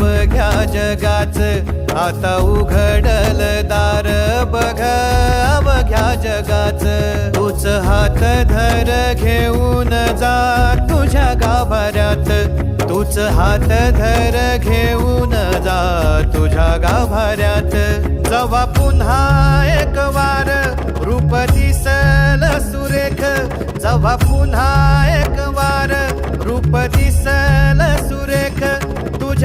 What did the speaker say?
जगाच. आता उघडल दार बघ अवघ्या जगाच. तूच हात धर घेऊन जा तुझ्या गाभाऱ्यात. तूच हात धर घेऊन जा तुझ्या गाभाऱ्यात. जवा पुन्हा एक वार रूप दिसल सुरेख. जवा पुन्हा एक वार रूप दिसल